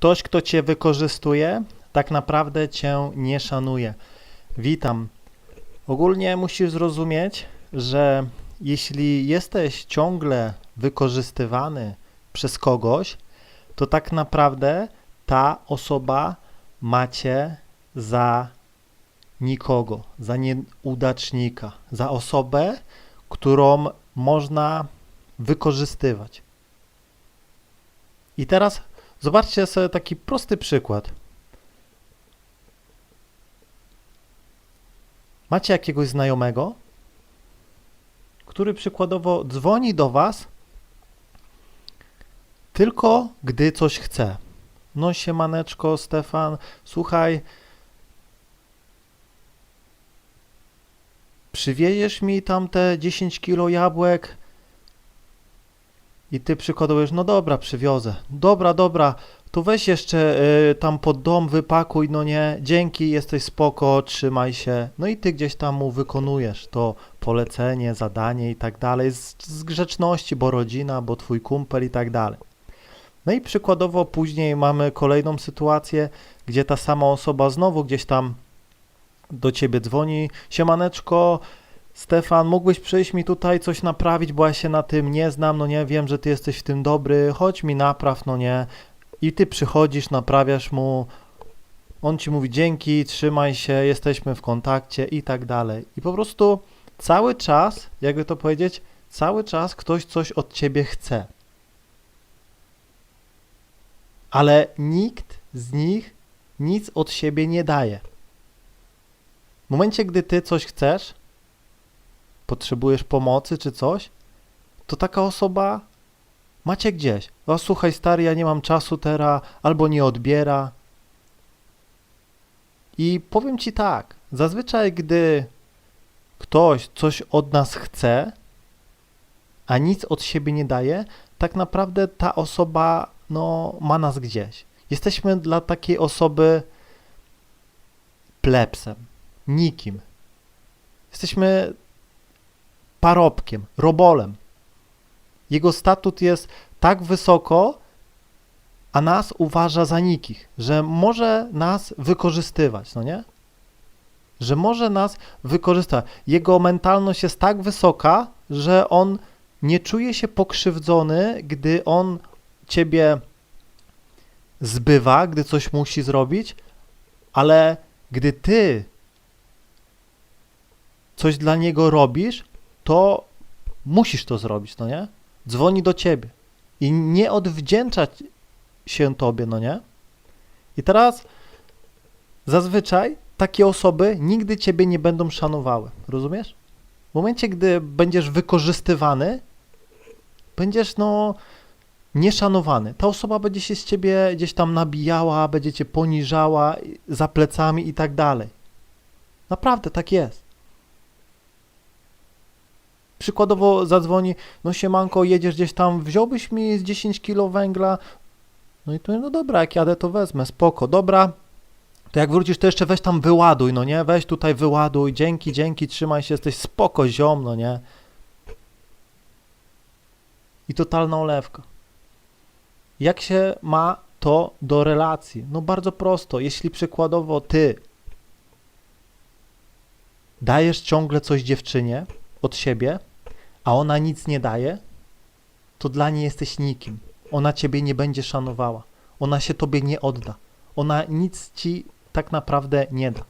Ktoś, kto cię wykorzystuje, tak naprawdę cię nie szanuje. Witam. Ogólnie musisz zrozumieć, że jeśli jesteś ciągle wykorzystywany przez kogoś, to tak naprawdę ta osoba macie za nikogo, za nieudacznika, za osobę, którą można wykorzystywać. I teraz zobaczcie sobie taki prosty przykład. Macie jakiegoś znajomego, który przykładowo dzwoni do Was tylko gdy coś chce. No siemaneczko, Stefan, słuchaj, przywieziesz mi tam te 10 kilo jabłek i ty przykładujesz, no dobra, przywiozę. Dobra, dobra, to weź jeszcze y, tam pod dom wypakuj, no nie, dzięki, jesteś spoko, trzymaj się. No i ty gdzieś tam mu wykonujesz to polecenie, zadanie i tak dalej, z, z grzeczności, bo rodzina, bo twój kumpel i tak dalej. No i przykładowo później mamy kolejną sytuację, gdzie ta sama osoba znowu gdzieś tam do ciebie dzwoni, siemaneczko, Stefan, mógłbyś przyjść mi tutaj coś naprawić, bo ja się na tym nie znam, no nie, wiem, że ty jesteś w tym dobry, chodź mi napraw, no nie. I ty przychodzisz, naprawiasz mu, on ci mówi dzięki, trzymaj się, jesteśmy w kontakcie i tak dalej. I po prostu cały czas, jakby to powiedzieć, cały czas ktoś coś od ciebie chce. Ale nikt z nich nic od siebie nie daje. W momencie, gdy ty coś chcesz, potrzebujesz pomocy czy coś, to taka osoba macie gdzieś. O, słuchaj, stary, ja nie mam czasu teraz, albo nie odbiera. I powiem ci tak, zazwyczaj, gdy ktoś coś od nas chce, a nic od siebie nie daje, tak naprawdę ta osoba no, ma nas gdzieś. Jesteśmy dla takiej osoby plepsem, nikim. Jesteśmy parobkiem, robolem. Jego statut jest tak wysoko, a nas uważa za nikich, że może nas wykorzystywać, no nie? Że może nas wykorzystać. Jego mentalność jest tak wysoka, że on nie czuje się pokrzywdzony, gdy on ciebie zbywa, gdy coś musi zrobić, ale gdy ty coś dla niego robisz, to musisz to zrobić, no nie? Dzwoni do ciebie i nie odwdzięczać się tobie, no nie? I teraz zazwyczaj takie osoby nigdy ciebie nie będą szanowały, rozumiesz? W momencie, gdy będziesz wykorzystywany, będziesz no nieszanowany. Ta osoba będzie się z ciebie gdzieś tam nabijała, będzie cię poniżała za plecami i tak dalej. Naprawdę tak jest. Przykładowo zadzwoni, no siemanko, jedziesz gdzieś tam, wziąłbyś mi z 10 kilo węgla? No i to, no dobra, jak jadę, to wezmę, spoko, dobra. To jak wrócisz, to jeszcze weź tam wyładuj, no nie? Weź tutaj wyładuj, dzięki, dzięki, trzymaj się, jesteś spoko, ziom, no nie? I totalna olewka. Jak się ma to do relacji? No bardzo prosto. Jeśli przykładowo ty dajesz ciągle coś dziewczynie od siebie, a ona nic nie daje, to dla niej jesteś nikim. Ona ciebie nie będzie szanowała. Ona się tobie nie odda. Ona nic ci tak naprawdę nie da.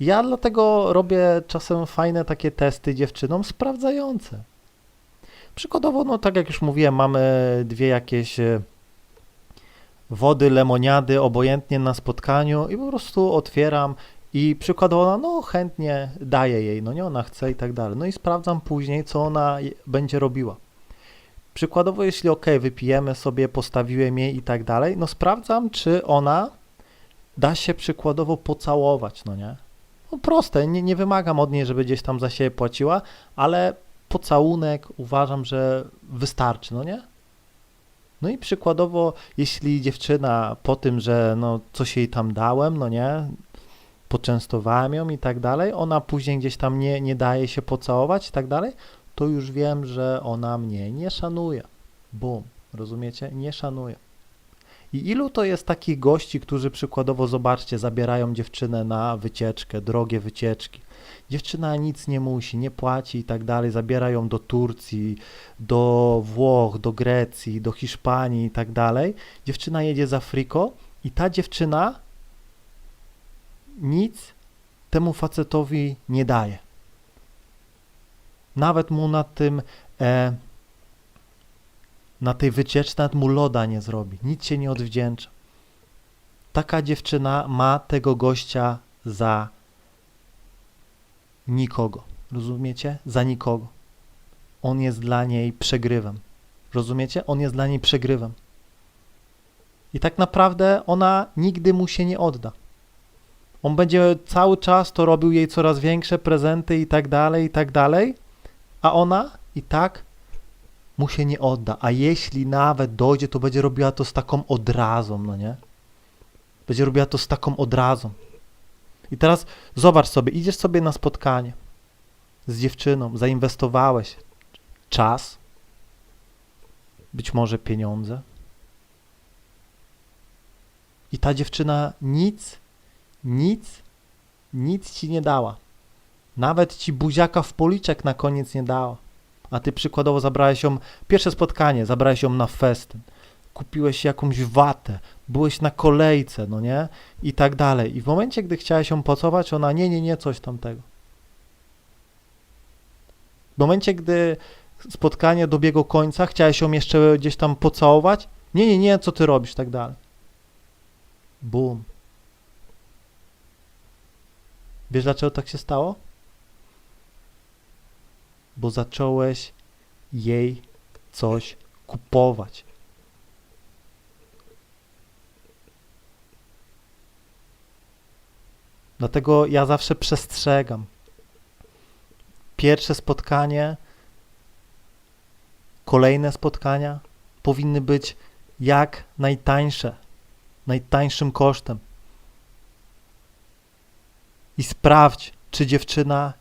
Ja dlatego robię czasem fajne takie testy dziewczynom sprawdzające. Przykładowo, no tak jak już mówiłem, mamy dwie jakieś e, wody, lemoniady, obojętnie na spotkaniu i po prostu otwieram i przykładowo ona, no chętnie daję jej, no nie, ona chce i tak dalej. No i sprawdzam później, co ona będzie robiła. Przykładowo, jeśli ok, wypijemy sobie, postawiłem jej i tak dalej, no sprawdzam, czy ona da się przykładowo pocałować, no nie? No proste, nie, nie wymagam od niej, żeby gdzieś tam za siebie płaciła, ale pocałunek uważam, że wystarczy, no nie? No i przykładowo, jeśli dziewczyna po tym, że no coś jej tam dałem, no nie, poczęstowałem ją i tak dalej, ona później gdzieś tam nie, nie daje się pocałować i tak dalej, to już wiem, że ona mnie nie szanuje. Bum, rozumiecie? Nie szanuje. I ilu to jest takich gości, którzy przykładowo, zobaczcie, zabierają dziewczynę na wycieczkę, drogie wycieczki. Dziewczyna nic nie musi, nie płaci i tak dalej, zabiera ją do Turcji, do Włoch, do Grecji, do Hiszpanii i tak dalej. Dziewczyna jedzie z Afriko i ta dziewczyna nic temu facetowi nie daje. Nawet mu na tym, e, na tej wycieczce, nawet mu loda nie zrobi. Nic się nie odwdzięcza. Taka dziewczyna ma tego gościa za nikogo. Rozumiecie? Za nikogo. On jest dla niej przegrywem. Rozumiecie? On jest dla niej przegrywem. I tak naprawdę ona nigdy mu się nie odda. On będzie cały czas to robił jej coraz większe prezenty i tak dalej, i tak dalej, a ona i tak mu się nie odda. A jeśli nawet dojdzie, to będzie robiła to z taką odrazą, no nie? Będzie robiła to z taką odrazą. I teraz zobacz sobie, idziesz sobie na spotkanie z dziewczyną, zainwestowałeś czas, być może pieniądze. I ta dziewczyna nic, nic, nic ci nie dała. Nawet ci buziaka w policzek na koniec nie dała. A ty przykładowo zabrałeś ją, pierwsze spotkanie, zabrałeś ją na festyn. Kupiłeś jakąś watę, byłeś na kolejce, no nie? I tak dalej. I w momencie, gdy chciałeś ją pocować, ona nie, nie, nie, coś tamtego. W momencie, gdy spotkanie dobiegło końca, chciałeś ją jeszcze gdzieś tam pocałować, nie, nie, nie, co ty robisz, tak dalej. Bum. Wiesz dlaczego tak się stało? Bo zacząłeś jej coś kupować. Dlatego ja zawsze przestrzegam. Pierwsze spotkanie, kolejne spotkania powinny być jak najtańsze, najtańszym kosztem. I sprawdź, czy dziewczyna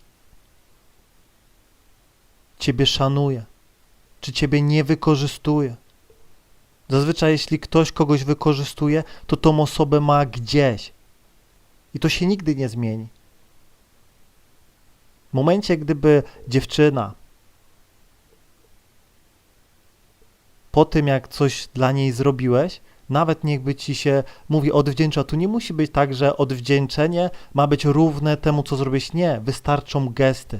ciebie szanuje, czy ciebie nie wykorzystuje. Zazwyczaj, jeśli ktoś kogoś wykorzystuje, to tą osobę ma gdzieś. I to się nigdy nie zmieni. W momencie, gdyby dziewczyna po tym, jak coś dla niej zrobiłeś, nawet niechby ci się mówi odwdzięcza, tu nie musi być tak, że odwdzięczenie ma być równe temu, co zrobiłeś. Nie, wystarczą gesty.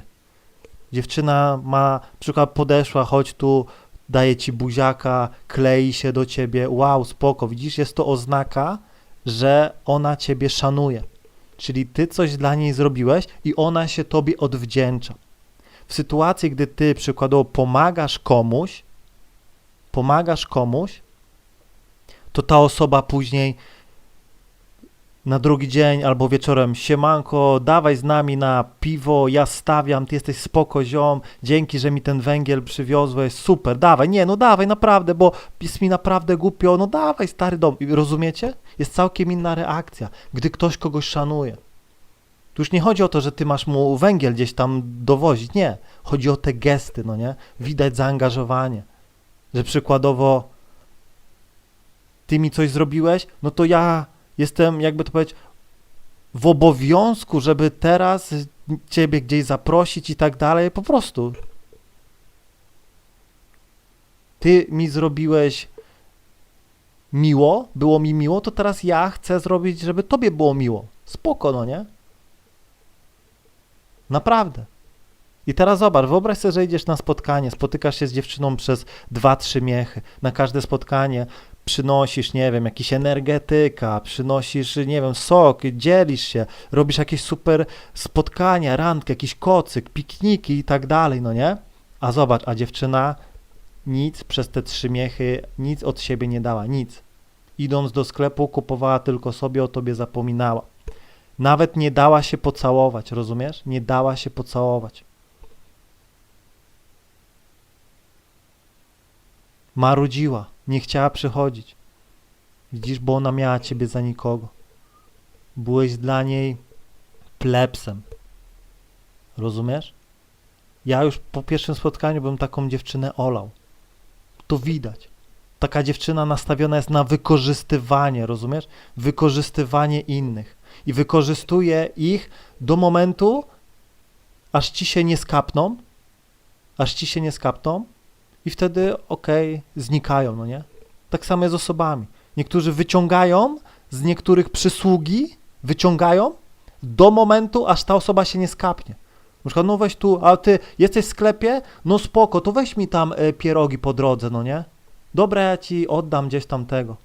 Dziewczyna ma, przykład podeszła, chodź tu, daje ci buziaka, klei się do ciebie, wow, spoko, widzisz, jest to oznaka, że ona ciebie szanuje. Czyli ty coś dla niej zrobiłeś i ona się tobie odwdzięcza. W sytuacji, gdy ty przykładowo pomagasz komuś, pomagasz komuś, to ta osoba później na drugi dzień albo wieczorem siemanko, dawaj z nami na piwo, ja stawiam, ty jesteś spoko ziom, dzięki, że mi ten węgiel przywiozłeś, super, dawaj, nie, no dawaj, naprawdę, bo jest mi naprawdę głupio, no dawaj, stary dom, I rozumiecie? Jest całkiem inna reakcja, gdy ktoś kogoś szanuje. Tu już nie chodzi o to, że ty masz mu węgiel gdzieś tam dowozić, nie, chodzi o te gesty, no nie, widać zaangażowanie, że przykładowo ty mi coś zrobiłeś, no to ja jestem, jakby to powiedzieć, w obowiązku, żeby teraz ciebie gdzieś zaprosić i tak dalej, po prostu. Ty mi zrobiłeś miło, było mi miło, to teraz ja chcę zrobić, żeby tobie było miło. Spoko, no nie? Naprawdę. I teraz zobacz, wyobraź sobie, że idziesz na spotkanie, spotykasz się z dziewczyną przez 2-3 miechy. Na każde spotkanie przynosisz, nie wiem, jakiś energetyka, przynosisz, nie wiem, sok, dzielisz się, robisz jakieś super spotkania, randkę, jakiś kocyk, pikniki i tak dalej, no nie? A zobacz, a dziewczyna nic przez te trzy miechy, nic od siebie nie dała, nic. Idąc do sklepu, kupowała tylko sobie, o tobie zapominała. Nawet nie dała się pocałować, rozumiesz? Nie dała się pocałować. Marudziła, nie chciała przychodzić. Widzisz, bo ona miała ciebie za nikogo. Byłeś dla niej plebsem. Rozumiesz? Ja już po pierwszym spotkaniu bym taką dziewczynę olał. To widać. Taka dziewczyna nastawiona jest na wykorzystywanie, rozumiesz? Wykorzystywanie innych. I wykorzystuje ich do momentu, aż ci się nie skapną, aż ci się nie skapną i wtedy okej, znikają, no nie? Tak samo jest z osobami. Niektórzy wyciągają z niektórych przysługi, wyciągają do momentu, aż ta osoba się nie skapnie. Na przykład, no weź tu, a ty jesteś w sklepie, no spoko, to weź mi tam e, pierogi po drodze, no nie? Dobra, ja ci oddam gdzieś tam tego.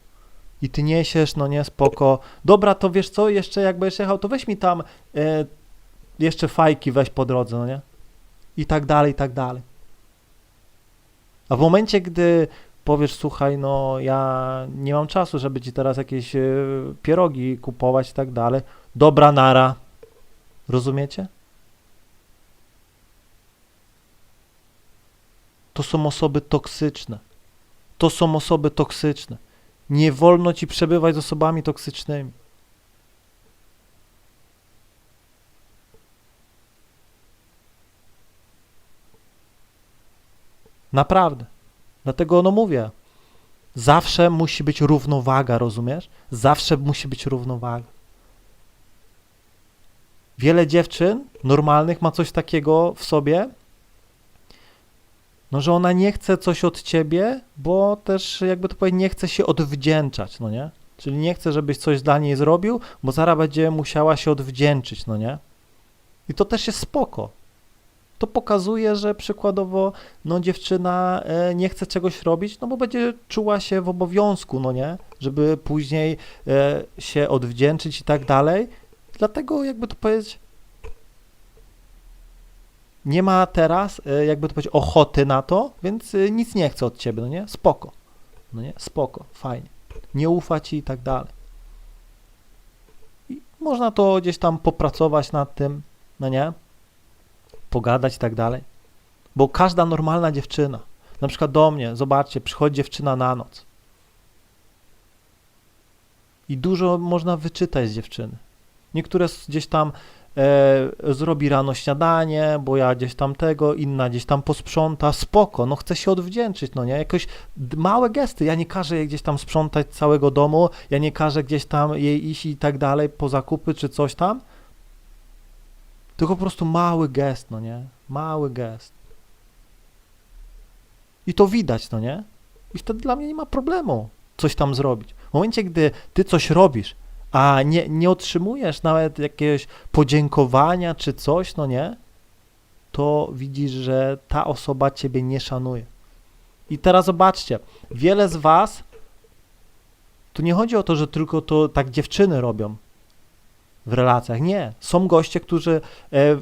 I ty niesiesz, no nie, spoko. Dobra, to wiesz co, jeszcze jak jechał, to weź mi tam e, jeszcze fajki weź po drodze, no nie? I tak dalej, i tak dalej. A w momencie, gdy powiesz, słuchaj, no ja nie mam czasu, żeby ci teraz jakieś e, pierogi kupować i tak dalej. Dobra, nara. Rozumiecie? To są osoby toksyczne. To są osoby toksyczne. Nie wolno ci przebywać z osobami toksycznymi. Naprawdę. Dlatego no mówię, zawsze musi być równowaga, rozumiesz? Zawsze musi być równowaga. Wiele dziewczyn normalnych ma coś takiego w sobie, no, że ona nie chce coś od ciebie, bo też, jakby to powiedzieć, nie chce się odwdzięczać, no nie? Czyli nie chce, żebyś coś dla niej zrobił, bo zaraz będzie musiała się odwdzięczyć, no nie? I to też jest spoko. To pokazuje, że przykładowo, no dziewczyna e, nie chce czegoś robić, no bo będzie czuła się w obowiązku, no nie? Żeby później e, się odwdzięczyć i tak dalej. Dlatego, jakby to powiedzieć, nie ma teraz, e, jakby to powiedzieć, ochoty na to, więc nic nie chce od ciebie, no nie? Spoko. No nie? Spoko, fajnie. Nie ufa ci i tak dalej. I można to gdzieś tam popracować nad tym, no nie? Pogadać i tak dalej. Bo każda normalna dziewczyna, na przykład do mnie, zobaczcie, przychodzi dziewczyna na noc. I dużo można wyczytać z dziewczyny. Niektóre gdzieś tam e, zrobi rano śniadanie, bo ja gdzieś tam tego, inna gdzieś tam posprząta, spoko, no chce się odwdzięczyć, no nie, jakoś małe gesty, ja nie każę jej gdzieś tam sprzątać całego domu, ja nie każę gdzieś tam jej iść i tak dalej po zakupy czy coś tam, tylko po prostu mały gest, no nie, mały gest. I to widać, no nie, i wtedy dla mnie nie ma problemu coś tam zrobić. W momencie, gdy ty coś robisz, a nie, nie otrzymujesz nawet jakiegoś podziękowania czy coś, no nie, to widzisz, że ta osoba ciebie nie szanuje. I teraz zobaczcie, wiele z was, tu nie chodzi o to, że tylko to tak dziewczyny robią w relacjach. Nie. Są goście, którzy e,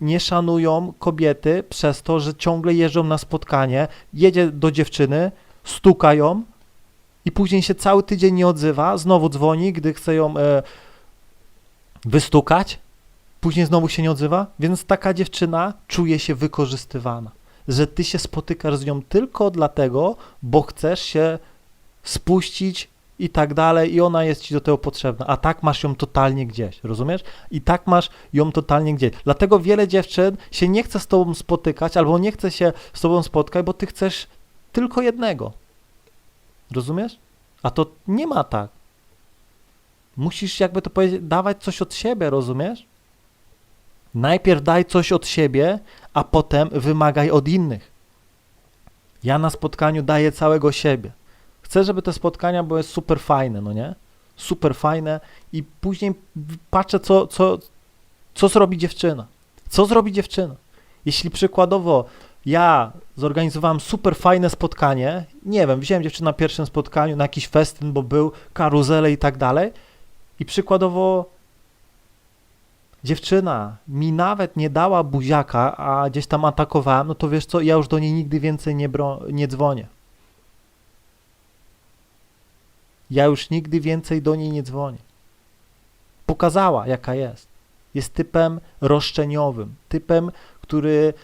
nie szanują kobiety przez to, że ciągle jeżdżą na spotkanie, jedzie do dziewczyny, stuka ją, i później się cały tydzień nie odzywa, znowu dzwoni, gdy chce ją e, wystukać, później znowu się nie odzywa, więc taka dziewczyna czuje się wykorzystywana, że ty się spotykasz z nią tylko dlatego, bo chcesz się spuścić i tak dalej i ona jest ci do tego potrzebna, a tak masz ją totalnie gdzieś, rozumiesz? I tak masz ją totalnie gdzieś. Dlatego wiele dziewczyn się nie chce z tobą spotykać albo nie chce się z tobą spotkać, bo ty chcesz tylko jednego. Rozumiesz? A to nie ma tak. Musisz, jakby to powiedzieć, dawać coś od siebie, rozumiesz? Najpierw daj coś od siebie, a potem wymagaj od innych. Ja na spotkaniu daję całego siebie. Chcę, żeby te spotkania były super fajne, no nie? Super fajne i później patrzę, co, co, co zrobi dziewczyna. Co zrobi dziewczyna? Jeśli przykładowo ja zorganizowałem super fajne spotkanie, nie wiem, wziąłem dziewczynę na pierwszym spotkaniu, na jakiś festyn, bo był, karuzele i tak dalej i przykładowo dziewczyna mi nawet nie dała buziaka, a gdzieś tam atakowałem, no to wiesz co, ja już do niej nigdy więcej nie, bro- nie dzwonię. Ja już nigdy więcej do niej nie dzwonię. Pokazała, jaka jest. Jest typem roszczeniowym, typem, który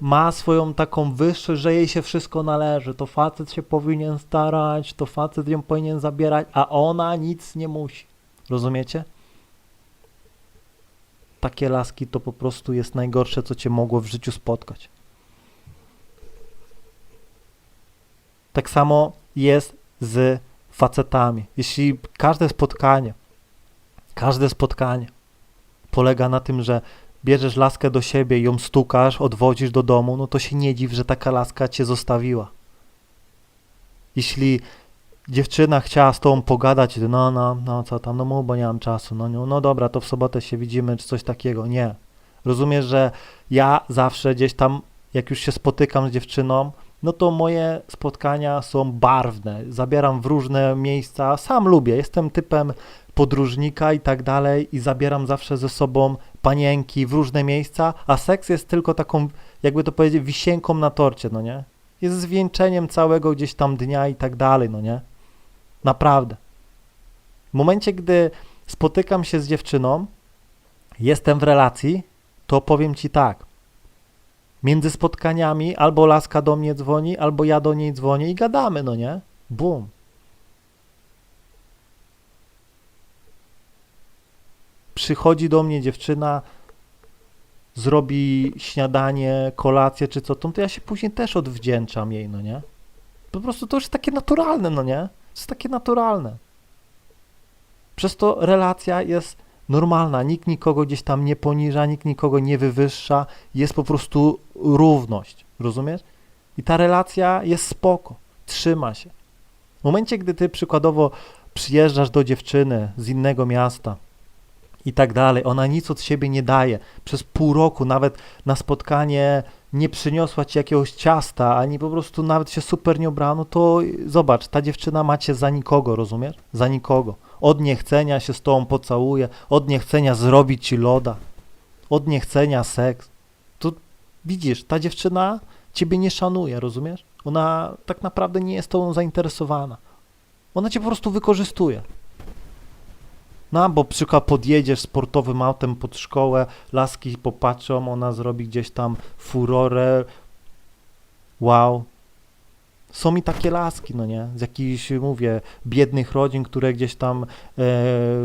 ma swoją taką wyższość, że jej się wszystko należy. To facet się powinien starać, to facet ją powinien zabierać, a ona nic nie musi. Rozumiecie? Takie laski to po prostu jest najgorsze, co cię mogło w życiu spotkać. Tak samo jest z facetami. Jeśli każde spotkanie, każde spotkanie polega na tym, że bierzesz laskę do siebie ją stukasz, odwodzisz do domu, no to się nie dziw, że taka laska cię zostawiła. Jeśli dziewczyna chciała z tobą pogadać, no, no, no, co tam, no mów, bo nie mam czasu, no, no, no dobra, to w sobotę się widzimy, czy coś takiego. Nie. Rozumiesz, że ja zawsze gdzieś tam, jak już się spotykam z dziewczyną, no to moje spotkania są barwne. Zabieram w różne miejsca. Sam lubię, jestem typem podróżnika i tak dalej i zabieram zawsze ze sobą panienki w różne miejsca, a seks jest tylko taką, jakby to powiedzieć, wisienką na torcie, no nie? Jest zwieńczeniem całego gdzieś tam dnia i tak dalej, no nie? Naprawdę. W momencie, gdy spotykam się z dziewczyną, jestem w relacji, to powiem ci tak. Między spotkaniami albo laska do mnie dzwoni, albo ja do niej dzwonię i gadamy, no nie? Bum. Przychodzi do mnie dziewczyna, zrobi śniadanie, kolację czy co, to ja się później też odwdzięczam jej, no nie? Po prostu to już jest takie naturalne, no nie? To jest takie naturalne. Przez to relacja jest normalna, nikt nikogo gdzieś tam nie poniża, nikt nikogo nie wywyższa, jest po prostu równość, rozumiesz? I ta relacja jest spoko, trzyma się. W momencie, gdy ty przykładowo przyjeżdżasz do dziewczyny z innego miasta i tak dalej, ona nic od siebie nie daje, przez pół roku nawet na spotkanie nie przyniosła ci jakiegoś ciasta, ani po prostu nawet się super nie ubrała, no to zobacz, ta dziewczyna macie za nikogo, rozumiesz? Za nikogo. Od niechcenia się z tobą pocałuje, od niechcenia zrobić ci loda, od niechcenia seks. To widzisz, ta dziewczyna ciebie nie szanuje, rozumiesz? Ona tak naprawdę nie jest tobą zainteresowana. Ona cię po prostu wykorzystuje. No, bo przykład podjedziesz sportowym autem pod szkołę, laski popatrzą, ona zrobi gdzieś tam furorę. Wow. Są mi takie laski, no nie? Z jakichś, mówię, biednych rodzin, które gdzieś tam e,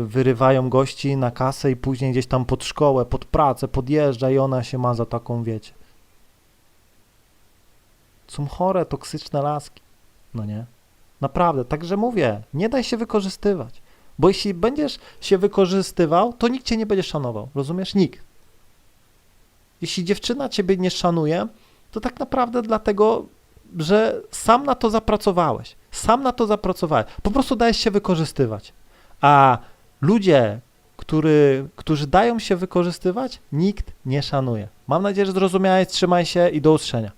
wyrywają gości na kasę i później gdzieś tam pod szkołę, pod pracę podjeżdża i ona się ma za taką, wiecie. Są chore, toksyczne laski, no nie? Naprawdę, także mówię, nie daj się wykorzystywać. Bo jeśli będziesz się wykorzystywał, to nikt cię nie będzie szanował. Rozumiesz? Nikt. Jeśli dziewczyna ciebie nie szanuje, to tak naprawdę dlatego, że sam na to zapracowałeś. Sam na to zapracowałeś. Po prostu dajesz się wykorzystywać. A ludzie, który, którzy dają się wykorzystywać, nikt nie szanuje. Mam nadzieję, że zrozumiałeś. Trzymaj się i do usłyszenia.